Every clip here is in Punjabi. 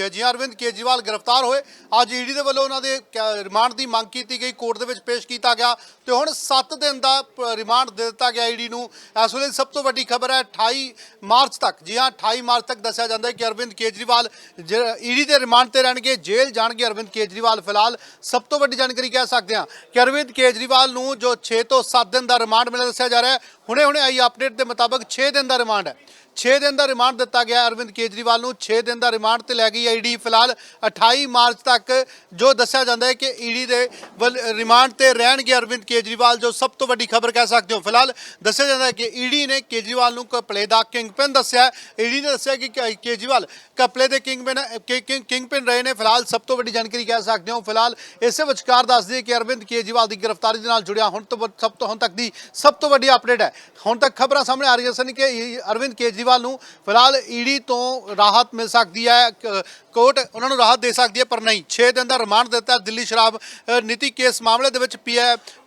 ਹੈ। ਜੀ ਅਰਵਿੰਦ ਕੇਜਰੀਵਾਲ ਗ੍ਰਿਫਤਾਰ ਹੋਏ। ਅੱਜ ਈਡੀ ਦੇ ਵੱਲੋਂ ਉਹਨਾਂ ਦੇ ਕ- ਰਿਮਾਂਡ ਦੀ ਮੰਗ ਕੀਤੀ ਗਈ। ਕੋਰਟ ਦੇ ਵਿੱਚ ਪੇਸ਼ ਕੀਤਾ ਗਿਆ ਤੇ ਹੁਣ 7 ਦਿਨ ਦਾ ਪ- ਰਿਮਾਂਡ ਦੇ ਦਿੱਤਾ ਗਿਆ ਈਡੀ ਨੂੰ। ਇਸ ਵੇਲੇ ਸਭ ਤੋਂ ਵੱਡੀ ਖਬਰ ਹੈ 28 ਮਾਰਚ ਤੱਕ, ਜੀ ਹਾਂ 28 ਮਾਰਚ ਤੱਕ ਦੱਸਿਆ ਜਾਂਦਾ ਹੈ ਕਿ ਅਰਵਿੰਦ ਕੇਜਰੀਵਾਲ ਈਡੀ ਦੇ ਰਿਮਾਂਡ ਤੇ ਰਹਿਣਗੇ, ਜੇਲ੍ਹ ਜਾਣਗੇ ਅਰਵਿੰਦ ਕੇਜਰੀਵਾਲ ਫਿਲਹਾਲ। ਸਭ ਤੋਂ ਵੱਡੀ ਜਾਣਕਾਰੀ ਕਹਿ ਸਕਦੇ ਹਾਂ ਕਿ ਅਰਵਿੰਦ ਕੇਜਰੀਵਾਲ ਨੂੰ ਜੋ 6 ਤੋਂ 7 ਦਿਨ ਦਾ ਰਿਮਾਂਡ ਮਿਲਿਆ, ਦੱਸਿਆ ਜਾ ਰਿਹਾ ਹੈ। ਹੁਣੇ ਹੁਣੇ ਆਈ ਅਪਡੇਟ ਦੇ ਮੁਤਾਬਕ 6 ਦਿਨ ਦਾ ਰਿਮਾਂਡ ਹੈ। 6 ਦਿਨ ਦਾ ਰਿਮਾਂਡ ਦਿੱਤਾ ਗਿਆ ਅਰਵਿੰਦ ਕੇਜਰੀਵਾਲ ਨੂੰ। 6 ਦਿਨ ਦਾ ਰਿਮਾਂਡ ਤੇ ਲੈ ਗਈ ਈਡੀ ਫਿਲਹਾਲ 28 ਮਾਰਚ ਤੱਕ ਜੋ ਦੱਸਿਆ ਜਾਂਦਾ ਹੈ ਕਿ ਈਡੀ ਦੇ ਵੱਲ ਰਿਮਾਂਡ ਤੇ ਰਹਿਣਗੇ ਅਰਵਿੰਦ ਕੇਜਰੀਵਾਲ, ਜੋ ਸਭ ਤੋਂ ਵੱਡੀ ਖਬਰ ਕਹਿ ਸਕਦੇ ਹੋ। ਫਿਲਹਾਲ ਦੱਸਿਆ ਜਾਂਦਾ ਹੈ ਕਿ ਈਡੀ ਨੇ ਕੇਜਰੀਵਾਲ ਨੂੰ ਕਪਲੇ ਦਾ ਕਿੰਗਪਿਨ ਦੱਸਿਆ। ਈਡੀ ਨੇ ਦੱਸਿਆ ਕਿ, ਕੇਜਰੀਵਾਲ ਕਪਲੇ ਦੇ ਕਿੰਗਪਿਨ ਕਿੰਗਪਿਨ ਰਹੇ ਨੇ। ਫਿਲਹਾਲ ਸਭ ਤੋਂ ਵੱਡੀ ਜਾਣਕਾਰੀ ਕਹਿ ਸਕਦੇ ਹੋ। ਫਿਲਹਾਲ ਇਸੇ ਵਿਚਕਾਰ ਦੱਸ ਦਈਏ ਕਿ ਅਰਵਿੰਦ ਕੇਜਰੀਵਾਲ ਦੀ ਗ੍ਰਿਫਤਾਰੀ ਦੇ ਨਾਲ ਜੁੜਿਆ ਹੁਣ ਤੋਂ ਵੱਧ- ਸਭ ਤੋਂ ਹੁਣ ਤੱਕ ਦੀ ਸਭ ਤੋਂ ਵੱਡੀ ਅਪਡੇਟ ਹੈ। ਹੁਣ ਤੱਕ ਖਬਰਾਂ ਸਾਹਮਣੇ ਆ ਰਹੀਆਂ ਸਨ ਕਿ ਇਹ ਅਰਵਿੰਦ ਕੇਜਰੀਵਾਲ ਨੂੰ ਫਿਲਹਾਲ ਈਡੀ ਤੋਂ ਰਾਹਤ ਮਿਲ ਸਕਦੀ ਹੈ। ਕ- ਕੋਰਟ ਉਹਨਾਂ ਨੂੰ ਰਾਹਤ ਦੇ ਸਕਦੀ ਹੈ, ਪਰ ਨਹੀਂ। 6 ਦਿਨ ਦਾ ਰਿਮਾਂਡ ਦਿੱਤਾ ਦਿੱਲੀ ਸ਼ਰਾਬ ਨੀਤੀ ਕੇਸ ਮਾਮਲੇ ਦੇ ਵਿੱਚ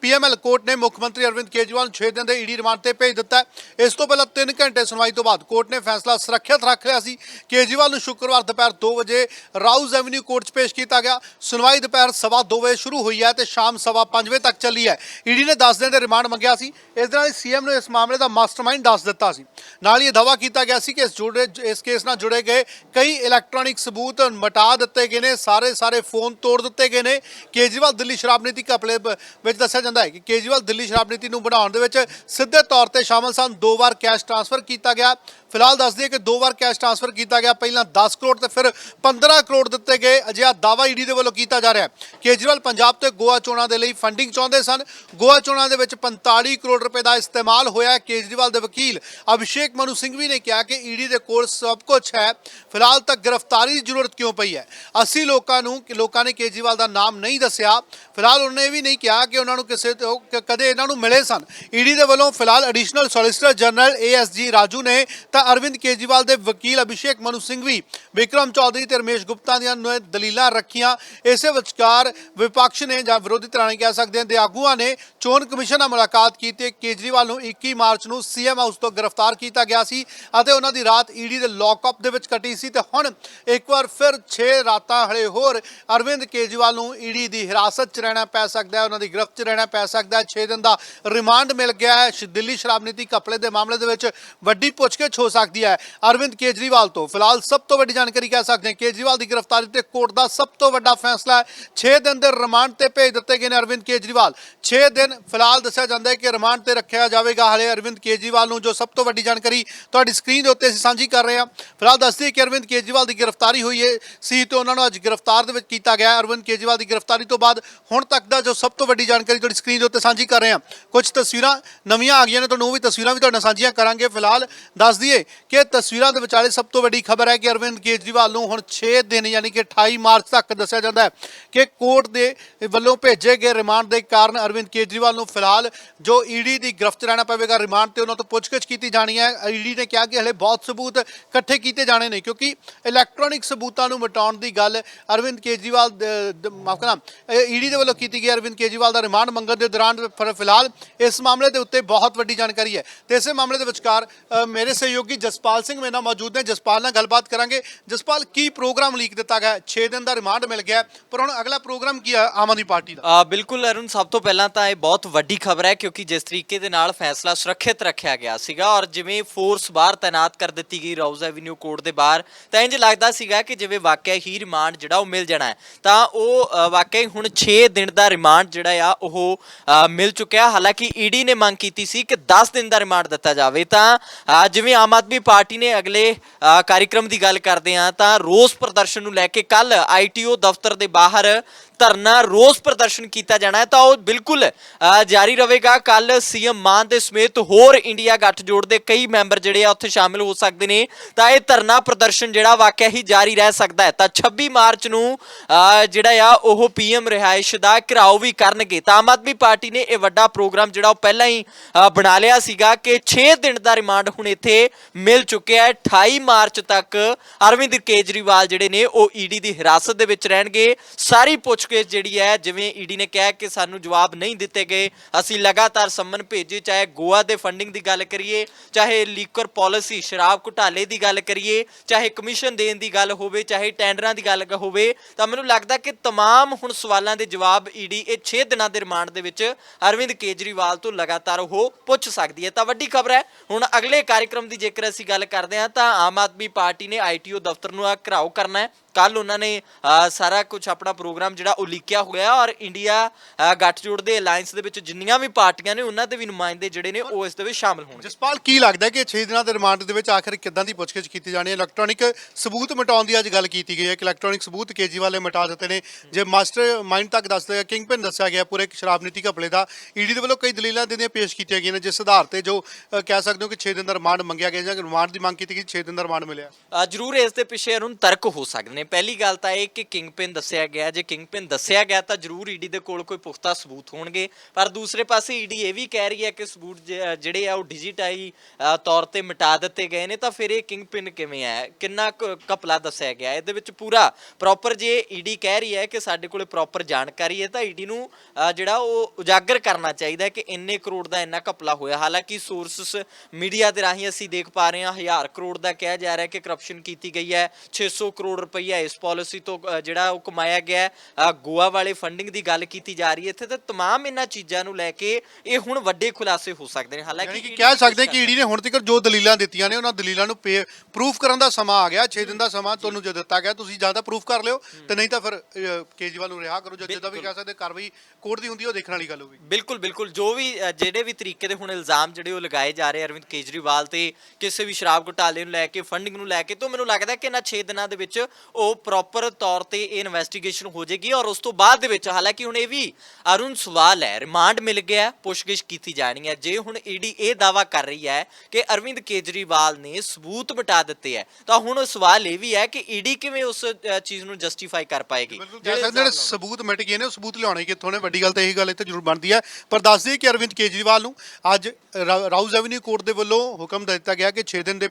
ਪੀਐਮਐਲ ਕੋਰਟ ਨੇ ਮੁੱਖ ਮੰਤਰੀ ਅਰਵਿੰਦ ਕੇਜਰੀਵਾਲ ਨੂੰ 6 ਦਿਨ ਦੇ ਈਡੀ ਰਿਮਾਂਡ ਤੇ ਭੇਜ ਦਿੱਤਾ। ਇਸ ਤੋਂ ਪਹਿਲਾਂ 3 ਘੰਟੇ ਸੁਣਵਾਈ ਤੋਂ ਬਾਅਦ ਕੋਰਟ ਨੇ ਫੈਸਲਾ ਸੁਰੱਖਿਅਤ ਰੱਖ ਲਿਆ ਸੀ। ਕੇਜਰੀਵਾਲ ਨੂੰ ਸ਼ੁੱਕਰਵਾਰ ਦੁਪਹਿਰ 2 ਵਜੇ ਰਾਉਜ਼ ਐਵਨਿਊ ਕੋਰਟ 'ਚ ਪੇਸ਼ ਕੀਤਾ ਗਿਆ। ਸੁਣਵਾਈ ਦੁਪਹਿਰ ਸਵਾ 2 ਵਜੇ ਸ਼ੁਰੂ ਹੋਈ ਹੈ ਤੇ ਸ਼ਾਮ ਸਵਾ 5 ਵਜੇ ਤੱਕ ਚੱਲੀ ਹੈ। ਈਡੀ ਨੇ 10 ਦਿਨ ਦੇ ਰਿਮਾਂਡ ਮੰਗਿਆ ਸੀ। ਇਸ ਦੇ ਨਾਲ ਸੀਐਮ ਨੂੰ ਇਸ ਮਾਮਲੇ ਦਾ ਮਾਸਟਰਮਾਈਂਡ ਦੱਸ ਦਿੱਤਾ ਸੀ। ਨਾਲ ਹੀ ਇਹ ਦਾਅਵਾ ਕੀਤਾ ਗਿਆ ਸੀ ਕਿ ਇਸ ਜੁੜੇ, ਇਸ ਕੇਸ ਨਾਲ ਜੁੜੇ ਗਏ ਕਈ ਇਲੈਕਟ੍ਰੋਨਿਕ ਸਬੂਤ ਮਿਟਾ ਦਿੱਤੇ ਗਏ ਨੇ, ਸਾਰੇ ਸਾਰੇ ਫੋਨ ਤੋੜ ਦਿੱਤੇ ਗਏ ਨੇ। ਕੇਜਰੀਵਾਲ ਦਿੱਲੀ ਸ਼ਰਾਬ ਨੀਤੀ ਘਪਲੇ ਵਿੱਚ ਦੱਸਿਆ ਜਾਂਦਾ ਹੈ ਕਿ ਕੇਜਰੀਵਾਲ ਦਿੱਲੀ ਸ਼ਰਾਬ ਨੀਤੀ ਨੂੰ ਬਣਾਉਣ ਦੇ ਵਿੱਚ ਸਿੱਧੇ ਤੌਰ ਤੇ ਸ਼ਾਮਲ ਸਨ। ਦੋ ਵਾਰ ਕੈਸ਼ ਟ੍ਰਾਂਸਫਰ ਕੀਤਾ ਗਿਆ। ਫਿਲਹਾਲ ਦੱਸ ਦਈਏ ਕਿ ਦੋ ਵਾਰ ਕੈਸ਼ ਟ੍ਰਾਂਸਫਰ ਕੀਤਾ ਗਿਆ, ਪਹਿਲਾਂ 10 ਕਰੋੜ ਤੇ ਫਿਰ 15 ਕਰੋੜ ਦਿੱਤੇ ਗਏ। ਅਜਿਹਾ ਦਾਅਵਾ ਈਡੀ ਦੇ ਵੱਲੋਂ ਕੀਤਾ ਜਾ ਰਿਹਾ ਹੈ। ਕੇਜਰੀਵਾਲ ਪੰਜਾਬ ਤੇ ਗੋਆ ਚੋਣਾਂ ਦੇ ਲਈ ਫੰਡਿੰਗ ਚਾਹੁੰਦੇ ਸਨ। ਗੋਆ ਚੋਣਾਂ ਦੇ ਵਿੱਚ 45 ਕਰੋੜ ਰੁਪਏ ਦਾ ਇਸਤੇਮਾਲ ਹੋਇਆ ਕੇਜਰੀਵਾਲ ਦੇ ਵਕੀਲ ਅਭਿਸ਼ੇਕ ਮਨੂ ਸਿੰਘ ਵੀ ਨੇ ਕਿਹਾ ਕਿ ਈਡੀ ਦੇ ਕੋਲ ਸਭ ਕੁਝ ਹੈ। ਫਿਲਹਾਲ ਤੱਕ ਗ੍ਰਿਫਤਾਰੀ ਦੀ ਜ਼ਰੂਰਤ ਕਿਉਂ ਪਈ ਹੈ? ਅਸੀਂ ਲੋਕਾਂ ਨੂੰ ਕਿ ਲੋਕਾਂ ਨੇ ਕੇਜਰੀਵਾਲ ਦਾ ਨਾਮ ਨਹੀਂ ਦੱਸਿਆ। ਫਿਲਹਾਲ ਉਹਨੇ ਇਹ ਵੀ ਨਹੀਂ ਕਿਹਾ ਕਿ ਉਹਨਾਂ ਨੂੰ ਕਿਸੇ ਤੋਂ, ਕਦੇ ਇਹਨਾਂ ਨੂੰ ਮਿਲੇ ਸਨ। ਈਡੀ ਦੇ ਵੱਲੋਂ ਫਿਲਹਾਲ additional solicitor general ASG Raju ਨੇ ਤਾਂ ਅਰਵਿੰਦ ਕੇਜਰੀਵਾਲ ਦੇ ਵਕੀਲ ਅਭਿਸ਼ੇਕ ਮਨੂ ਸਿੰਘ ਵੀ ਵਿਕਰਮ ਚੌਧਰੀ ਤੇ ਰਮੇਸ਼ ਗੁਪਤਾ ਦੀਆਂ ਨ- ਦਲੀਲਾਂ ਰੱਖੀਆਂ। ਇਸੇ ਵਿਚਕਾਰ ਵਿਪਕਸ਼ ਨੇ ਜਾਂ ਵਿਰੋਧੀ ਧਿਰਾਂ ਨੇ ਕਹਿ ਸਕਦੇ ਹਾਂ ਦੇ ਆਗੂਆਂ ਨੇ ਚੋਣ ਕਮਿਸ਼ਨ ਨਾਲ ਮੁਲਾਕਾਤ ਕੀਤੀ। ਕੇਜਰੀਵਾਲ ਨੂੰ 21 ਮਾਰਚ ਨੂੰ ਸੀਐਮ ਹਾਊਸ ਤੋਂ ਗ੍ਰਿਫਤਾਰ ਕੀਤਾ ਗਿਆ ਸੀ ਅਤੇ ਉਹਨਾਂ ਦੀ ਰਾਤ ਈਡੀ ਦੇ ਲੌਕਅਪ ਦੇ ਵਿੱਚ ਕੱਟੀ ਸੀ ਤੇ ਹੁਣ ਇੱਕ ਵਾਰ ਫਿਰ 6 ਰਾਤਾਂ ਹਲੇ ਹੋਰ ਅਰਵਿੰਦ ਕੇਜਰੀਵਾਲ ਨੂੰ ਈਡੀ ਦੀ ਹਿਰਾਸਤ 'ਚ ਰਹਿਣਾ ਪੈ ਸਕਦਾ ਹੈ, ਉਹਨਾਂ ਦੀ ਗ੍ਰਿਫਤ 'ਚ ਰਹਿਣਾ ਪੈ ਸਕਦਾ ਹੈ। 6 ਦਿਨ ਦਾ ਰਿਮਾਂਡ ਮਿਲ ਗਿਆ ਹੈ। ਦਿੱਲੀ ਸ਼ਰਾਬ ਨੀਤੀ ਘਪਲੇ ਦੇ ਮਾਮਲੇ ਦੇ ਵਿੱਚ ਵੱਡੀ ਪੁੱਛਗਿੱਛ ਹੋ ਸਕਦੀ ਹੈ। ਅਰਵਿੰਦ ਕੇਜਰੀਵਾਲ ਤੋਂ ਫਿਲਹਾਲ ਸਭ ਤੋਂ ਵੱਡੀ ਜਾਣਕਾਰੀ ਕਹਿ ਸਕਦੇ ਹਾਂ। ਕੇਜਰੀਵਾਲ ਦੀ ਗ੍ਰਿਫਤਾਰੀ ਤੇ ਕੋਰਟ ਦਾ ਸਭ ਤੋਂ ਵੱਡਾ ਫੈਸਲਾ ਹੈ। 6 ਦਿਨ ਦੇ ਰਿਮਾਂਡ ਤੇ ਭੇਜ ਦਿੱਤੇ ਗਏ ਨੇ ਅਰਵਿੰਦ ਕੇਜਰੀਵਾਲ। 6 ਦਿਨ ਫਿਲਹਾਲ ਦੱਸਿਆ ਜਾਂਦਾ ਹੈ ਕਿ ਰਿਮਾਂਡ ਤੇ ਰੱਖਿਆ ਜਾਵੇਗਾ। ਹਲੇ ਅਰਵਿੰਦ ਕੇਜਰੀਵਾਲ ਨੂੰ ਜੋ ਸਭ ਤੋਂ ਵੱਡੀ ਜਾਣਕਾਰੀ ਤੁਹਾਡੀ ਸਕਰੀਨ ਦੇ ਉੱਤੇ ਅਸੀਂ ਸਾਂਝੀ ਕਰ ਰਹੇ ਹਾਂ। ਫਿਲਹਾਲ ਦੱਸਦੀ ਕਿ ਅਰਵਿੰਦ ਕੇਜਰੀਵਾਲ ਦੀ ਗ੍ਰਿਫਤਾਰੀ ਹੋਈ ਹੈ। ਸੀ ਤੇ ਉਹਨਾਂ ਨੂੰ ਅੱਜ ਗ੍ਰਿਫਤਾਰ ਦੇ ਵਿੱਚ ਕੀਤਾ ਗਿਆ ਹੈ। ਅਰਵਿੰਦ ਕੇਜਰੀਵਾਲ ਦੀ ਗ੍ਰਿਫਤਾਰੀ ਤੋਂ ਬਾਅਦ ਹੁਣ ਤੱਕ ਦਾ ਜੋ ਸਭ ਤੋਂ ਵੱਡੀ ਜਾਣਕਾਰੀ ਤੁਹਾਡੀ ਸਕਰੀਨ ਦੇ ਉੱਤੇ ਸਾਂਝੀ ਕਰ ਰਹੇ ਹਾਂ। ਕੁਝ ਤਸਵੀਰਾਂ ਨਵੀਆਂ ਆ ਗਈਆਂ ਨੇ, ਤੁਹਾਨੂੰ ਉਹ ਵੀ ਤਸਵੀਰਾਂ ਵੀ ਤੁਹਾਡੇ ਨਾਲ ਸਾਂਝੀਆਂ ਕਰਾਂਗੇ। ਫਿਲਹਾਲ ਦੱਸ ਦਈਏ ਕਿ ਤਸਵੀਰਾਂ ਦੇ ਵਿਚਾਲੇ ਸਭ ਤੋਂ ਵੱਡੀ ਖਬਰ ਹੈ ਕਿ ਅਰਵਿੰਦ ਕੇਜਰੀਵਾਲ ਨੂੰ ਹੁਣ 6 ਦਿਨ ਯਾਨੀ ਕਿ 28 ਮਾਰਚ ਤੱਕ ਦੱਸਿਆ ਜਾਂਦਾ ਹੈ ਕਿ ਕੋਰਟ ਦੇ ਵੱਲੋਂ ਭੇਜੇ ਗਏ ਰਿਮਾਂਡ ਦੇ ਕਾਰਨ ਅਰਵਿੰਦ ਕੇਜਰੀਵਾਲ ਨੂੰ ਫਿਲਹਾਲ ਜੋ ਈਡੀ ਦੀ ਗ੍ਰਿਫਤ ਰਹਿਣਾ ਪਵੇਗਾ, ਰਿਮਾਂਡ ਤੇ ਉਹਨਾਂ ਤੋਂ ਪੁੱਛਗਿੱਛ ਕੀਤੀ ਜਾਣੀ ਹੈ। ਈਡੀ ਨੇ ਕਿਹਾ ਕਿ ਹਲੇ ਬਹੁਤ ਸਬੂਤ ਇਕੱਠੇ ਕੀਤੇ ਜਾਣੇ ਨੇ ਕਿਉਂਕਿ ਇਲੈਕਟ੍ਰੋਨਿਕ ਸਬੂਤਾਂ ਨੂੰ ਮਿਟਾਉਣ ਦੀ ਗੱਲ ਅਰਵਿੰਦ ਕੇਜਰੀਵਾਲ ਦ- ਦ- ਮਾਫ ਕਰਨਾ ਈਡੀ ਦੇ ਵੱਲੋਂ ਕੀਤੀ ਗਈ ਅਰਵਿੰਦ ਕੇਜਰੀਵਾਲ ਦਾ ਰਿਮਾਂਡ ਮੰਗਣ ਦੇ ਦੌਰਾਨ ਫਿਰ- ਫਿਲਹਾਲ ਇਸ ਮਾਮਲੇ ਦੇ ਉੱਤੇ ਬਹੁਤ ਵੱਡੀ ਜਾਣਕਾਰੀ ਹੈ। ਤੇ ਇਸੇ ਮਾਮਲੇ ਦੇ ਵਿਚਕਾਰ ਮੇਰੇ ਸਹਿਯੋਗੀ ਜਸਪਾਲ ਸਿੰਘ ਮੇਰੇ ਨਾਲ ਮੌਜੂਦ ਨੇ। ਜਸਪਾਲ ਨਾਲ ਗੱਲਬਾਤ ਕਰਾਂਗੇ। ਜਸਪਾਲ ਕੀ ਪ੍ਰੋਗਰਾਮ ਲੀਕ ਦਿੱਤਾ ਗਿਆ? 6 ਦਿਨ ਦਾ ਰਿਮਾਂਡ ਮਿਲ ਗਿਆ। ਪਰ ਹੁਣ ਅਗਲਾ ਪ੍ਰੋਗਰਾਮ ਕੀ ਹੈ ਆਮ ਆਦਮੀ ਪਾਰਟੀ ਦਾ? ਆ ਬਿਲਕੁਲ ਅਰੁਣ ਸਭ ਤੋਂ ਪਹਿਲਾਂ ਤਾਂ ਇਹ ਬਹੁਤ ਵੱਡੀ ਖਬਰ ਹੈ ਕਿਉਂਕਿ ਜਿਸ ਤਰੀਕੇ ਦੇ ਨਾਲ ਫੈਸਲਾ ਸੁਰੱਖਿਅਤ ਰੱਖਿਆ ਗਿਆ ਸੀਗਾ ਔਰ ਜਿਵੇਂ ਫੋਰਸ ਬਾਹਰ ਤਾਇਨਾਤ ਕਰ ਦਿੱਤੀ ਗਈ ਰਾਉਜ਼ ਐਵਨਿਊ ਕੋਰਟ ਦੇ ਬਾਹਰ ਤਾਂ ਇੰਜ ਲੱਗਦਾ ਸੀਗਾ ਕਿ ਜਿਵੇਂ ਵਾਕਿਆ ਹੀ ਰਿਮਾਂਡ ਜਿਹੜਾ ਉਹ ਮਿਲ ਜਾਣਾ ਹੈ। ਤਾਂ ਉਹ ਅ, ਵਾਕਿਆ ਹੁਣ 6 ਦਿਨ ਦਾ ਰਿਮਾਂਡ ਜਿਹੜਾ ਆ ਉਹ ਮਿਲ ਚੁੱਕਿਆ। ਹਾਲਾਂਕਿ ਈਡੀ ਨੇ ਮੰਗ ਕੀਤੀ ਸੀ ਕਿ 10 ਦਿਨ ਦਾ ਰਿਮਾਂਡ ਦਿੱਤਾ ਜਾਵੇ। ਤਾਂ ਜਿਵੇਂ ਆਮ ਆਦਮੀ ਪਾਰਟੀ ਨੇ ਅਗਲੇ ਅ, ਦੀ ਗੱਲ ਕਰਦੇ ਆ ਤਾਂ ਰੋਸ ਪ੍ਰਦਰਸ਼ਨ ਨੂੰ ਲੈ ਕੇ ਕੱਲ ਆਈਟੀਓ ਦਫ਼ਤਰ ਦੇ ਬਾਹਰ ਧਰਨਾ ਰੋਸ ਪ੍ਰਦਰਸ਼ਨ ਕੀਤਾ ਜਾਣਾ ਹੈ ਤਾਂ ਉਹ ਬਿਲਕੁਲ ਜਾਰੀ ਰਹੇਗਾ। ਕੱਲ ਸੀਐਮ ਮਾਨ ਦੇ ਸਮੇਤ ਹੋਰ ਇੰਡੀਆ ਗੱਠਜੋੜ ਦੇ ਕਈ ਮੈਂਬਰ ਜਿਹੜੇ ਆ ਉੱਥੇ ਸ਼ਾਮਿਲ ਹੋ ਸਕਦੇ ਨੇ। ਤਾਂ ਇਹ ਧਰਨਾ ਪ੍ਰਦਰਸ਼ਨ ਜਿਹੜਾ ਵਾਕਿਆ ਹੀ ਜਾਰੀ ਰਹਿ ਸਕਦਾ ਹੈ। ਤਾਂ 26 ਮਾਰਚ ਨੂੰ ਜਿਹੜਾ ਆ ਉਹ ਪੀਐਮ ਰਿਹਾਇਸ਼ ਦਾ ਘਿਰਾਓ ਵੀ ਕਰਨਗੇ। ਤਾਂ ਆਮ ਆਦਮੀ ਪਾਰਟੀ ਨੇ ਇਹ ਵੱਡਾ ਪ੍ਰੋਗਰਾਮ ਜਿਹੜਾ ਉਹ ਪਹਿਲਾਂ ਹੀ ਬਣਾ ਲਿਆ ਸੀਗਾ ਕਿ 6 ਦਿਨ ਦਾ ਰਿਮਾਂਡ ਹੁਣ ਇੱਥੇ ਮਿਲ ਚੁੱਕਿਆ ਹੈ 28 ਮਾਰਚ ਤੱਕ ਅਰਵਿੰਦ ਕੇਜਰੀਵਾਲ ਜਿਹੜੇ ਨੇ ਉਹ ਈਡੀ ਦੀ ਹਿਰਾਸਤ ਦੇ ਵਿੱਚ ਰਹਿਣਗੇ ਸਾਰੀ ਪੁੱਛਗਿੱਛ ਜਿਹੜੀ ਹੈ ਜਿਵੇਂ ਈਡੀ ਨੇ ਕਿਹਾ ਕਿ ਸਾਨੂੰ ਜਵਾਬ ਨਹੀਂ ਦਿੱਤੇ ਗਏ ਅਸੀਂ ਲਗਾਤਾਰ ਸੰਮਨ ਭੇਜੇ ਚਾਹੇ ਗੋਆ ਦੇ ਫੰਡਿੰਗ ਦੀ ਗੱਲ ਕਰੀਏ ਚਾਹੇ ਲੀਕਰ ਪਾਲਿਸੀ ਸ਼ਰਾਬ ਘੁਟਾਲੇ ਦੀ ਗੱਲ ਕਰੀਏ ਚਾਹੇ ਕਮਿਸ਼ਨ ਦੇਣ ਦੀ ਗੱਲ ਹੋਵੇ ਚਾਹੇ ਟੈਂਡਰਾਂ ਦੀ ਗੱਲ ਕ- ਹੋਵੇ ਤਾਂ ਮੈਨੂੰ ਲੱਗਦਾ ਕਿ तमाम ਹੁਣ ਸਵਾਲਾਂ ਦੇ ਜਵਾਬ ਈਡੀ ਇਹ 6 ਦਿਨਾਂ ਦੇ ਰਿਮਾਂਡ ਦੇ ਵਿੱਚ ਅਰਵਿੰਦ ਕੇਜਰੀਵਾਲ ਤੋਂ ਲਗਾਤਾਰ ਉਹ ਪੁੱਛ ਸਕਦੀ ਹੈ ਤਾਂ ਵੱਡੀ ਖਬਰ ਹੈ ਹੁਣ ਅਗਲੇ ਕਾਰਜਕ੍ਰਮ ਦੀ ਜੇਕਰ ਅਸੀਂ ਗੱਲ ਕਰਦੇ ਹਾਂ ਤਾਂ ਆਮ ਆਦਮੀ ਪਾਰਟੀ ਨੇ ਆਈਟੀਓ ਦਫ਼ਤਰ ਨੂੰ ਆ ਘਰਾਓ ਕਰਨਾ ਹੈ। ਕੱਲ ਉਹਨਾਂ ਨੇ ਸਾਰਾ ਕੁਝ ਆਪਣਾ ਪ੍ਰੋਗਰਾਮ ਜਿਹੜਾ ਉਲੀਕਿਆ ਹੋਇਆ ਔਰ ਇੰਡੀਆ ਅ, ਗੱਠਜੋੜ ਦੇ ਅਲਾਈਅੰਸ ਦੇ ਵਿੱਚ ਜਿੰਨੀਆਂ ਵੀ ਪਾਰਟੀਆਂ ਨੇ ਉਹਨਾਂ ਦੇ ਵੀ ਨੁਮਾਇੰਦੇ ਜਿਹੜੇ ਨੇ ਉਹ ਇਸ ਦੇ ਵਿੱਚ ਸ਼ਾਮਲ ਹੋਣਗੇ। ਜਸਪਾਲ ਕੀ ਲੱਗਦਾ ਕਿ 6 ਦਿਨਾਂ ਦੇ ਰਿਮਾਂਡ ਦੇ ਵਿੱਚ ਆਖਿਰ ਕਿੱਦਾਂ ਦੀ ਪੁੱਛਗਿੱਛ ਕੀਤੀ ਜਾਣੀ ਹੈ? ਇਲੈਕਟ੍ਰੋਨਿਕ ਸਬੂਤ ਮਿਟਾਉਣ ਦੀ ਅੱਜ ਗੱਲ ਕੀਤੀ ਗਈ ਹੈ। ਕਿ ਇਲੈਕਟ੍ਰੋਨਿਕ ਸਬੂਤ ਕੇਜੀਵਾਲ ਨੇ ਮਿਟਾ ਦਿੱਤੇ ਨੇ। ਜੇ ਮਾਸਟਰ ਮਾਈਂਡ ਤੱਕ ਦੱਸਦੇ ਕਿੰਗ ਪਿਨ ਦੱਸਿਆ ਗਿਆ ਪੂਰੇ ਇੱਕ ਸ਼ਰਾਬ ਨੀਤੀ ਘਪਲੇ ਦਾ। ਈਡੀ ਦੇ ਵੱਲੋਂ ਕਈ ਦਲੀਲਾਂ ਜਿਹੜੀਆਂ ਪੇਸ਼ ਕੀਤੀਆਂ ਗਈਆਂ ਨੇ ਜਿਸ ਆਧਾਰ ਤੇ ਜੋ ਕਹਿ ਸਕਦੇ ਹੋ ਕਿ 6 ਦਿਨ ਦਾ ਰਿਮਾਂਡ ਮੰਗਿਆ ਗਿਆ। ਜਾਂ ਰਿਮਾਂਡ ਦੀ ਮੰਗ ਕੀਤੀ ਗਈ 6 ਦਿਨ ਦਾ ਰਿਮਾਂਡ ਮਿਲਿਆ। ਅ, ਜ਼ਰੂਰ ਇਸ ਦੇ ਪਿੱਛੇ ਅਰੁਣ ਤਰਕ ਹੋ ਸਕਦੇ ਨੇ। ਪਹਿਲੀ ਗੱਲ ਤਾਂ ਇਹ ਕਿ ਕਿੰਗ ਕਿੰਗਪਿਨ ਦੱਸਿਆ ਗਿਆ ਜੇ ਕਿੰਗ ਕਿੰਗਪਿਨ ਦੱਸਿਆ ਗਿਆ ਤਾਂ ਜ਼ਰੂਰ ਈਡੀ ਦੇ ਕੋਲ ਕੋਈ ਪੁਖਤਾ ਸਬੂਤ ਹੋਣਗੇ। ਪਰ ਦੂਸਰੇ ਪਾਸੇ ਈਡੀ ਇਹ ਵੀ ਕਹਿ ਰਹੀ ਹੈ ਕਿ ਸਬੂਤ ਜ- ਜਿਹੜੇ ਆ ਉਹ ਡਿਜੀਟਾਈ ਤੌਰ ਤੇ ਮਿਟਾ ਦਿੱਤੇ ਗਏ ਨੇ। ਤਾਂ ਫਿਰ ਇਹ ਕਿੰਗ ਕਿੰਗਪਿਨ ਕਿਵੇਂ ਹੈ? ਕਿੰਨਾ ਕੁ ਘਪਲਾ ਦੱਸਿਆ ਗਿਆ? ਇਹਦੇ ਵਿੱਚ ਪੂਰਾ ਪ੍ਰੋਪਰ ਜੇ ਈਡੀ ਕਹਿ ਰਹੀ ਹੈ ਕਿ ਸਾਡੇ ਕੋਲੇ ਪ੍ਰੋਪਰ ਜਾਣਕਾਰੀ ਹੈ ਤਾਂ ਈਡੀ ਨੂੰ ਅ, ਜਿਹੜਾ ਉਹ ਉਜਾਗਰ ਕਰਨਾ ਚਾਹੀਦਾ ਹੈ ਕਿ ਇੰਨੇ ਕਰੋੜ ਦਾ ਇੰਨਾ ਘਪਲਾ ਹੋਇਆ। ਹਾਲਾਂਕਿ ਸੋਰਸਸ ਮੀਡੀਆ ਦੇ ਰਾਹੀਂ ਅਸੀਂ ਦੇਖ ਪਾ ਰਹੇ ਹਾਂ ਹਜ਼ਾਰ ਕਰੋੜ ਦਾ ਕਿਹਾ ਜਾ ਰਿਹਾ ਕਿ ਕਰਪਸ਼ਨ ਕੀਤੀ ਗਈ ਹੈ 600 ਕਰੋੜ ਰੁਪਈਆ ਇਸ ਪਾਲਿਸੀ ਤੋਂ ਅ, ਜਿਹੜਾ ਉਹ ਕਮਾਇਆ ਗਿਆ ਹੈ ਅ, ਗੋਆ ਵਾਲੇ ਫੰਡਿੰਗ ਦੀ ਗੱਲ ਕੀਤੀ ਜਾ ਰਹੀ ਹੈ ਇੱਥੇ ਤੇ तमाम ਇਹਨਾਂ ਚੀਜ਼ਾਂ ਨੂੰ ਲੈ ਕੇ ਇਹ ਹੁਣ ਵੱਡੇ ਖੁਲਾਸੇ ਹੋ ਸਕਦੇ ਨੇ ਹਾਲਾਂਕਿ ਯਾਨੀ ਕਿ ED ਕਹਿ ਸਕਦੇ ਹਾਂ ਕਿ ਈਡੀ ਨੇ ਹੁਣ ਤੱਕ ਜੋ ਦਲੀਲਾਂ ਦਿੱਤੀਆਂ ਨੇ ਉਹਨਾਂ ਦਲੀਲਾਂ ਨੂੰ ਪ੍ਰੂਫ ਕਰਨ ਦਾ ਸਮਾਂ ਆ ਗਿਆ 6 ਦਿਨ ਦਾ ਸਮਾਂ ਤੁਹਾਨੂੰ ਜੋ ਦਿੱਤਾ ਗਿਆ ਤੁਸੀਂ ਜਾਂ ਤਾਂ ਪ੍ਰੂਫ ਕਰ ਲਿਓ ਤੇ ਨਹੀਂ ਤਾਂ ਫਿਰ ਅ, ਕੇਜਰੀਵਾਲ ਨੂੰ ਰਿਹਾ ਕਰੋ ਜਾਂ ਜਿੱਦਾਂ ਵੀ ਕਹਿ ਸਕਦੇ ਕਾਰਵਾਈ ਕੋਰਟ ਦੀ ਹੁੰਦੀ ਹੈ ਉਹ ਦੇਖਣ ਵਾਲੀ ਗੱਲ ਹੋਊਗੀ ਬਿਲਕੁਲ ਬਿਲਕੁਲ ਜੋ ਵੀ ਅ, ਜਿਹੜੇ ਵੀ ਤਰੀਕੇ ਦੇ ਹੁਣ ਇਲਜ਼ਾਮ ਜਿਹੜੇ ਉਹ ਲਗਾਏ ਜਾ ਰਹੇ ਅਰਵਿੰਦ ਕੇਜਰੀਵਾਲ ਤੇ ਕਿਸੇ ਵੀ ਸ਼ਰਾਬ ਘੁਟਾਲੇ ਨੂੰ ਲੈ ਕੇ ਫੰਡਿੰਗ ਨੂੰ ਲੈ ਕੇ ਤਾਂ ਮੈਨੂੰ ਲੱਗਦਾ ਕਿ ਇਹਨਾਂ 6 ਦਿਨਾਂ ਦੇ ਵਿੱਚ ਉਹ ਪ੍ਰੋਪਰ ਤੌਰ ਤੇ ਇਹ ਇਨਵੈਸਟੀਗੇਸ਼ਨ ਹੋ ਜਾਏਗੀ ਔਰ ਉਸ ਤੋਂ ਬਾਅਦ ਦੇ ਵਿੱਚ ਹਾਲਾਂਕਿ ਹੁਣ ਇਹ ਵੀ ਅਰੁਣ ਸਵਾਲ ਹੈ ਰਿਮਾਂਡ ਮਿਲ ਗਿਆ ਪੁੱਛਗਿੱਛ ਕੀਤੀ ਜਾਣੀ ਹੈ। ਜੇ ਹੁਣ ਈਡੀ ਇਹ ਦਾਵਾ ਕਰ ਰਹੀ ਹੈ ਕਿ ਅਰਵਿੰਦ ਕੇਜਰੀਵਾਲ ਨੇ ਸਬੂਤ ਮਿਟਾ ਦਿੱਤੇ ਹੈ ਤਾਂ ਹੁਣ ਸਵਾਲ ਇਹ ਵੀ ਹੈ ਕਿ ਈਡੀ ਕਿਵੇਂ ਉਸ ਚੀਜ਼ ਨੂੰ ਜਸਟੀਫਾਈ ਕਰ ਪਾਏਗੀ? ਜਿਹੜੇ ਸਬੂਤ ਮਿਟ ਗਏ ਨੇ ਉਹ ਸਬੂਤ ਲਿਆਉਣੇ ਕਿੱਥੋਂ ਨੇ ਵੱਡੀ ਗੱਲ ਤਾਂ ਇਹੀ ਗੱਲ ਇੱਥੇ ਜ਼ਰੂਰ ਬਣਦੀ ਹੈ। ਪਰ ਦੱਸ ਦਈਏ ਕਿ ਅਰਵਿੰਦ ਕੇਜਰੀਵਾਲ ਨੂੰ ਅੱਜ ਰਾਊਜ਼ ਐਵਨਿਊ ਕੋਰਟ ਦੇ ਵੱਲੋਂ ਹੁਕਮ ਦਿੱਤਾ ਗਿਆ ਕਿ 6 ਦਿਨ ਦੇ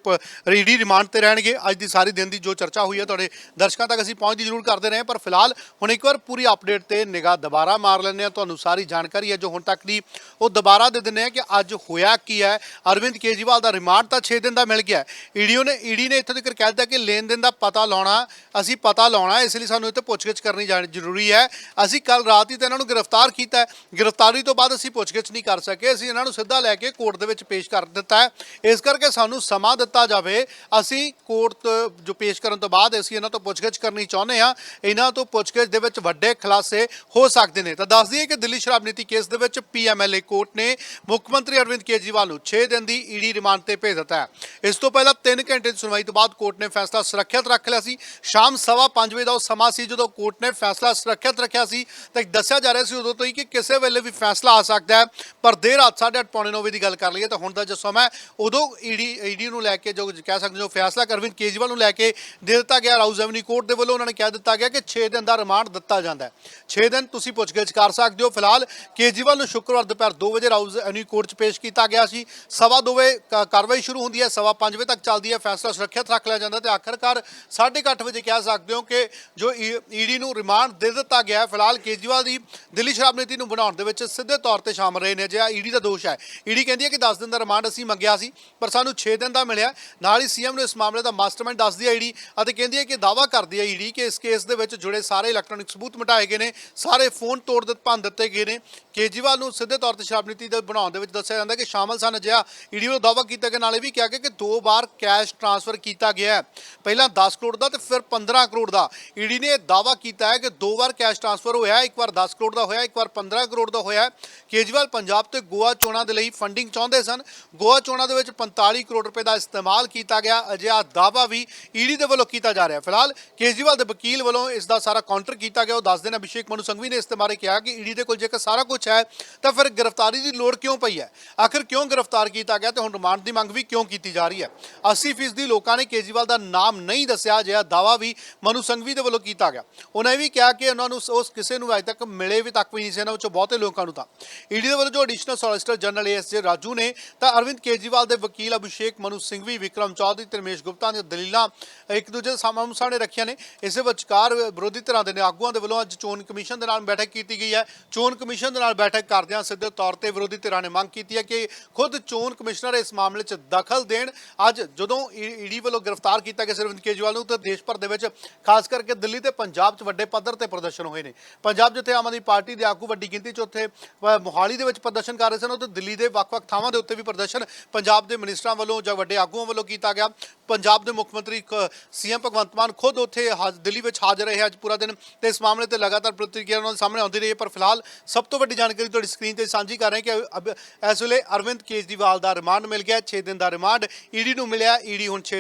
ਰੀਡੀ ਰਿਮਾਂਡ ਤੇ ਰਹਿਣਗੇ। ਅੱਜ ਦੀ ਸਾਰੀ ਦਿਨ ਦੀ ਜੋ ਚਰਚਾ ਹੋਈ ਹੈ ਤੁਹਾਡੇ ਦਰਸ਼ਕਾਂ ਤੱਕ ਅਸੀਂ ਪਹੁੰਚਦੀ ਜ਼ਰੂਰ ਕਰਦੇ ਰਹੇ ਹਾਂ, ਪਰ ਫਿਲਹਾਲ ਹੁਣ ਇੱਕ ਵਾਰ ਪੂਰੀ ਅਪਡੇਟ ਤੇ ਨਿਗਾਹ ਦੁਬਾਰਾ ਮਾਰ ਲੈਂਦੇ ਹਾਂ। ਤੁਹਾਨੂੰ ਸਾਰੀ ਜਾਣਕਾਰੀ ਹੈ ਜੋ ਹੁਣ ਤੱਕ ਦੀ ਉਹ ਦੁਬਾਰਾ ਦੇ ਦਿੰਦੇ ਹਾਂ ਕਿ ਅੱਜ ਹੋਇਆ ਕੀ ਹੈ। ਅਰਵਿੰਦ ਕੇਜਰੀਵਾਲ ਦਾ ਰਿਮਾਂਡ ਤਾਂ 6 ਦਿਨ ਦਾ ਮਿਲ ਗਿਆ। ਈਡੀਓ ਨੇ ਈਡੀ ਨੇ ਇੱਥੋਂ ਤੱਕ ਕਹਿ ਦਿੱਤਾ ਕਿ ਲੈਣ ਦੇਣ ਦਾ ਪਤਾ ਲਾਉਣਾ ਅਸੀਂ ਪਤਾ ਲਾਉਣਾ ਇਸ ਲਈ ਸਾਨੂੰ ਇੱਥੇ ਪੁੱਛਗਿੱਛ ਕਰਨੀ ਜਾਣੀ ਜ਼ਰੂਰੀ ਹੈ। ਅਸੀਂ ਕੱਲ ਰਾਤ ਹੀ ਤੇ ਇਹਨਾਂ ਨੂੰ ਗ੍ਰਿਫਤਾਰ ਕੀਤਾ ਹੈ। ਗ੍ਰਿਫਤਾਰੀ ਤੋਂ ਬਾਅਦ ਅਸੀਂ ਪੁੱਛਗਿੱਛ ਨਹੀਂ ਕਰ ਸਕੇ। ਅਸੀਂ ਇਹਨਾਂ ਨੂੰ ਸਿੱਧਾ ਲੈ ਕੇ ਕੋਰਟ ਦੇ ਵਿੱਚ ਪੇਸ਼ ਕਰ ਦਿੱਤਾ ਹੈ। ਇਸ ਕਰਕੇ ਸਾਨੂੰ ਸਮਾਂ ਦਿੱਤਾ ਜਾਵੇ, ਅਸੀਂ ਕੋਰਟ ਜੋ ਪੇਸ਼ ਕਰਨ ਤੋਂ ਬਾਅਦ ਅਸੀਂ ਇਹਨਾਂ ਤੋਂ ਪੁੱਛਗਿੱਛ ਕਰਨੀ ਚਾਹੁੰਦੇ ਹਾਂ। ਇਹਨਾਂ ਤੋਂ ਪੁੱਛਗਿੱਛ ਦੇ ਵਿੱਚ ਵੱਡੇ ਖੁਲਾਸੇ ਹੋ ਸਕਦੇ ਨੇ। ਤਾਂ ਦੱਸ ਦਈਏ ਕਿ ਦਿੱਲੀ ਸ਼ਰਾਬ ਨੀਤੀ ਕੇਸ ਦੇ ਵਿੱਚ ਪੀਐਮਐਲਏ ਕੋਰਟ ਨੇ ਮੁੱਖ ਮੰਤਰੀ ਅਰਵਿੰਦ ਕੇਜਰੀਵਾਲ ਨੂੰ 6 ਦਿਨ ਦੀ ਈਡੀ ਰਿਮਾਂਡ ਤੇ ਭੇਜ ਦਿੱਤਾ ਹੈ। ਇਸ ਤੋਂ ਪਹਿਲਾਂ 3 ਘੰਟੇ ਦੀ ਸੁਣਵਾਈ ਤੋਂ ਬਾਅਦ ਕੋਰਟ ਨੇ ਫੈਸਲਾ ਸੁਰੱਖਿਅਤ ਰੱਖ ਲਿਆ ਸੀ। ਸ਼ਾਮ ਸਵਾ ਪੰਜ ਵਜੇ ਦਾ ਉਹ ਸਮਾਂ ਸੀ ਜਦੋਂ ਕੋਰਟ ਨੇ ਫੈਸਲਾ ਸੁਰੱਖਿਅਤ ਰੱਖਿਆ ਸੀ। ਤਾਂ ਦੱਸਿਆ ਜਾ ਰਿਹਾ ਸੀ ਉਦੋਂ ਤੋਂ ਹੀ ਕਿ ਕਿਸੇ ਵੇਲੇ ਵੀ ਫੈਸਲਾ ਆ ਸਕਦਾ ਹੈ। ਪਰ ਦੇਰ ਰਾਤ 8:30 ਪੌਣੇ 9 ਵਜੇ ਦੀ ਗੱਲ ਕਰ ਲਈਏ ਤਾਂ ਹੁਣ ਦਾ ਜੋ ਸਮਾਂ ਹੈ, ਉਦੋਂ ਈਡੀ ਈਡੀ ਨੂੰ ਲੈ ਕੇ ਜੋ ਕਹਿ ਸਕਦੇ ਹੋ ਫੈਸਲਾ, ਅਰਵਿੰਦ ਕੇਜਰੀਵਾਲ ਨੂੰ ਲੈ ਕੇ ਦੇ ਦਿੱਤਾ ਗਿਆ, ਰਾਊਜ਼ ਐਵਨਿਊ ਕੋਰਟ ਦੇ ਵੱਲੋਂ ਉਹਨਾਂ ਨੇ ਕਹਿ ਦਿੱਤਾ ਗਿਆ ਕਿ 6 ਦਿਨ ਦਾ ਰਿਮਾਂਡ ਦਿੱਤਾ ਜਾਂਦਾ ਹੈ। 6 ਦਿਨ ਤੁਸੀਂ ਪੁੱਛਗਿੱਛ ਕਰ ਸਕਦੇ ਹੋ। ਫਿਲਹਾਲ ਕੇਜਰੀਵਾਲ ਨੂੰ ਸ਼ੁੱਕਰਵਾਰ ਦੁਪਹਿਰ 2 ਵਜੇ ਰਾਊਜ਼ ਐਵਨਿਊ ਕੋਰਟ 'ਚ ਪੇਸ਼ ਕੀਤਾ ਗਿਆ ਸੀ। ਸਵਾ ਦੋ ਵਜੇ ਕ- ਕਾਰਵਾਈ ਸ਼ੁਰੂ ਹੁੰਦੀ ਹੈ, ਸਵਾ ਪੰਜ ਵਜੇ ਤੱਕ ਚੱਲਦੀ ਹੈ, ਫੈਸਲਾ ਸੁਰੱਖਿਅਤ ਰੱਖ ਲਿਆ ਜਾਂਦਾ ਤੇ ਆਖਰਕਾਰ 8:30 ਵਜੇ ਕਹਿ ਸਕਦੇ ਹੋ ਕਿ ਜੋ ਈਡੀ ਨੂੰ ਰਿਮਾਂਡ ਦੇ ਦਿੱਤਾ ਗਿਆ ਹੈ। ਫਿਲਹਾਲ ਕੇਜਰੀਵਾਲ ਦੀ ਦਿੱਲੀ ਸ਼ਰਾਬ ਨੀਤੀ ਨੂੰ ਬਣਾਉਣ ਦੇ ਵਿੱਚ ਸਿੱਧੇ ਤੌਰ ਤੇ ਸ਼ਾਮਲ ਰਹੇ ਨੇ ਜਿਹੜਾ ਈਡੀ ਦਾ ਦੋਸ਼ ਹੈ। ਈਡੀ ਕਹਿੰਦੀ ਹੈ ਕਿ 10 ਦਿਨ ਦਾ ਰਿਮਾਂਡ ਅਸੀਂ ਮੰਗਿਆ ਸੀ, ਪਰ ਸਾਨੂੰ 6 ਦਿਨ ਦਾ ਮਿਲਿਆ। ਨਾਲ ਹੀ ਸੀਐਮ ਨੂੰ ਇਸ ਮਾਮਲੇ ਦਾ ਮਾਸਟਰਮਾਈਂਡ ਦੱਸਦੀ ਹੈ ਈਡੀ ਅਤੇ ਕਹਿੰਦੀ ਹੈ ਕਿ ਦਾਵਾ ਕਰਦੀ ਹੈ ਈਡੀ ਕਿ ਇਸ ਕੇਸ ਦੇ ਵਿੱਚ ਜੁੜੇ ਸਾਰੇ ਇਲੈਕਟ੍ਰੋਨਿਕ ਸਬੂਤ ਮਿਟਾਏ ਗਏ ਨੇ, ਸਾਰੇ ਫੋਨ ਤੋੜ ਦਿੱਤੇ ਭੰਨ ਦਿੱਤੇ ਗਏ ਨੇ। ਕੇਜਰੀਵਾਲ ਨੂੰ ਸਿੱਧੇ ਤੌਰ ਤੇ ਸ਼ਰਾਬ ਨੀਤੀ ਦੇ ਬਣਾਉਣ ਦੇ ਵਿੱਚ ਦੱਸਿਆ ਜਾਂਦਾ ਕਿ ਸ਼ਾਮਲ ਸਨ। ਅਜਿਹਾ ਈਡੀ ਵੱਲੋਂ ਦਾਵਾ ਕੀਤਾ ਗਿਆ। ਨਾਲੇ ਵੀ ਕਿਹਾ ਗਿਆ ਕਿ ਦੋ ਵਾਰ ਕੈਸ਼ ਟ੍ਰਾਂਸਫਰ ਕੀਤਾ ਗਿਆ ਪਹਿਲਾਂ 10 ਕਰੋੜ ਦਾ ਤੇ ਫਿਰ 15 ਕਰੋੜ ਦਾ। ਈਡੀ ਨੇ ਇਹ ਦਾਵਾ ਕੀਤਾ ਹੈ ਕਿ ਦੋ ਵਾਰ ਕੈਸ਼ ਟ੍ਰਾਂਸਫਰ ਹੋਇਆ, ਇੱਕ ਵਾਰ 10 ਕਰੋੜ ਦਾ ਹੋਇਆ, ਇੱਕ ਵਾਰ 15 ਕਰੋੜ ਦਾ ਹੋਇਆ ਹੈ। ਕੇਜਰੀਵਾਲ ਪੰਜਾਬ ਤੇ ਗੋਆ ਚੋਣਾਂ ਦੇ ਲਈ ਫੰਡਿੰਗ ਚਾਹੁੰਦੇ ਸਨ। ਗੋਆ ਚੋਣਾਂ ਦੇ ਵਿੱਚ 45 ਕਰੋੜ ਕਰੋੜ ਰੁਪਏ ਦਾ ਇਸਤੇਮਾਲ ਕੀਤਾ ਗਿਆ, ਅਜਿਹਾ ਦਾਵਾ ਵੀ ਈਡੀ ਦੇ ਵੱਲੋਂ ਕੀਤਾ ਜਾ ਰਿਹਾ ਫਿਲਹਾਲ ਕੇਜਰੀਵਾਲ ਦੇ ਵਕੀਲ ਵੱਲੋਂ ਇਸ ਦਾ ਸਾਰਾ ਕਾਊਂਟਰ ਕੀਤਾ ਗਿਆ। ਉਹ ਦੱਸਦੇ ਨੇ, ਅਭਿਸ਼ੇਕ ਮਨੂ ਸੰਘਵੀ ਨੇ ਇਸ ਦੇ ਬਾਰੇ ਕਿਹਾ ਕਿ ਈਡੀ ਦੇ ਕੋਲ ਜੇਕਰ ਸਾਰਾ ਕੁਝ ਹੈ, ਤਾਂ ਫਿਰ ਗ੍ਰਿਫਤਾਰੀ ਦੀ ਲੋੜ ਕਿਉਂ ਪਈ ਹੈ? ਆਖਿਰ ਕਿਉਂ ਗ੍ਰਿਫਤਾਰ ਕੀਤਾ ਗਿਆ ਤੇ ਹੁਣ ਰਿਮਾਂਡ ਦੀ ਮੰਗ ਵੀ ਕਿਉਂ ਕੀਤੀ ਜਾ ਰਹੀ ਹੈ? 80% ਲੋਕਾਂ ਨੇ ਕੇਜਰੀਵਾਲ ਦਾ ਨਾਮ ਨਹੀਂ ਦੱਸਿਆ ਜਿਹਾ ਦਾਵਾ ਵੀ ਮਨੂ ਸੰਘਵੀ ਦੇ ਵੱਲੋਂ ਕੀਤਾ ਗਿਆ। ਉਹਨਾਂ ਇਹ ਵੀ ਕਿਹਾ ਕਿ ਉਹਨਾਂ ਨੂੰ ਉਸ ਕਿਸੇ ਨੂੰ ਅਜੇ ਤੱਕ ਮਿਲੇ ਵੀ ਤੱਕ ਵੀ ਨਹੀਂ ਸੀ, ਇਹਨਾਂ ਵਿੱਚੋਂ ਬਹੁਤੇ ਲੋਕਾਂ ਨੂੰ ਤਾਂ। ਈਡੀ ਦੇ ਵੱਲੋਂ ਜੋ additional solicitor general ASG Raju ਨੇ, ਤਾਂ ਅਰਵਿੰਦ ਕੇਜਰੀਵਾਲ ਦੇ ਵਕੀਲ ਅਭਿਸ਼ੇਕ ਮਨੂ ਸਿੰਘਵੀ ਵਿਕਰਮ ਚੌਧਰੀ ਤੇ ਰਮੇਸ਼ ਗੁਪਤਾ ਦੀਆਂ ਦਲੀਲਾਂ ਇੱਕ ਦੂਜੇ ਦੇ ਸਾਹਮਣੇ ਸਾਹਮਣੇ ਰੱਖੀਆਂ ਨੇ। ਇਸੇ ਵਿਚਕਾਰ ਵਿਰੋਧੀ ਧਿਰਾਂ ਦੇ ਆਗੂਆਂ ਦੇ ਵੱਲੋਂ ਅੱਜ ਚੋਣ ਕਮਿਸ਼ਨ ਦੇ ਨਾਲ ਬੈਠਕ ਕੀਤੀ ਗਈ ਹੈ। ਚੋਣ ਕਮਿਸ਼ਨ ਦੇ ਨਾਲ ਬੈਠਕ ਕਰਦਿਆਂ ਸਿੱਧੇ ਤੌਰ ਤੇ ਵਿਰੋਧੀ ਧਿਰਾਂ ਨੇ ਮੰਗ ਕੀਤੀ ਹੈ ਕਿ ਖੁਦ ਚੋਣ ਕਮਿਸ਼ਨਰ ਇਸ ਮਾਮਲੇ 'ਚ ਦਖਲ ਦੇਣ। ਅੱਜ ਜਦੋਂ ਈਡੀ ਵੱਲੋਂ ਗ੍ਰਿਫਤਾਰ ਕੀਤਾ ਗਿਆ ਅਰਵਿੰਦ ਕੇਜਰੀਵਾਲ ਨੂੰ, ਤਾਂ ਦੇਸ਼ ਭਰ ਦੇ ਵਿੱਚ ਖਾਸ ਕਰਕੇ ਦਿੱਲੀ ਤੇ ਪੰਜਾਬ 'ਚ ਵੱਡੇ ਪੱਧਰ ਤੇ ਪ੍ਰਦਰਸ਼ਨ ਹੋਏ ਨੇ। ਪੰਜਾਬ ਜਿੱਥੇ ਆਮ ਆਦਮੀ ਪਾਰਟੀ ਦੇ ਆਗੂ ਵੱਡੀ ਗਿਣਤੀ 'ਚ ਉੱਥੇ ਮੋਹਾਲੀ ਦੇ ਵਿੱਚ ਪ੍ਰਦਰਸ਼ਨ ਕਰ ਰਹੇ ਸਨ। ਉੱਥੇ ਦਿੱਲੀ ਦੇ ਵੱਖ-ਵੱਖ ਥਾਵਾਂ ਦੇ ਉੱਤੇ ਵੀ ਪ੍ਰਦਰਸ਼ਨ ਪੰਜਾਬ ਦੇ ਮਿਨਿਸਟਰਾਂ ਵੱਲੋਂ ਜਾਂ ਵੱਡੇ ਆਗੂਆਂ ਵੱਲੋਂ ਕੀਤਾ ਗਿਆ। ਪੰਜਾਬ ਦੇ ਮੁੱਖ ਮੰਤਰੀ ਸੀਐਮ ਭਗਵੰਤ ਮਾਨ ਖੁਦ ਉੱਥੇ ਦਿੱਲੀ ਵਿੱਚ ਹਾਜ਼ਰ ਰਹੇ ਅੱਜ ਪੂਰਾ ਦਿਨ ਤੇ ਇਸ ਮਾਮਲੇ ਤੇ ਲਗਾਤਾਰ ਪ੍ਰਤੀਕਿਰਿਆ ਉਹਨਾਂ ਦੇ ਸਾਹਮਣੇ ਆਉਂਦੀ ਰਹੀ ਹੈ। ਪਰ ਫਿਲਹਾਲ ਸਭ ਤੋਂ ਵੱਡੀ ਜਾਣਕਾਰੀ ਤੁਹਾਡੀ ਸਕਰੀਨ ਤੇ ਸਾਂਝੀ ਕਰ ਰਹੇ ਕਿ ਇਸ ਵੇਲੇ ਅਰਵਿੰਦ ਕੇਜਰੀਵਾਲ ਦਾ ਰਿਮਾਂਡ ਮਿਲ ਗਿਆ। 6 ਦਿਨ ਦਾ ਰਿਮਾਂਡ ਈਡੀ ਨੂੰ ਮਿਲਿਆ। ਈਡੀ ਹੁਣ 6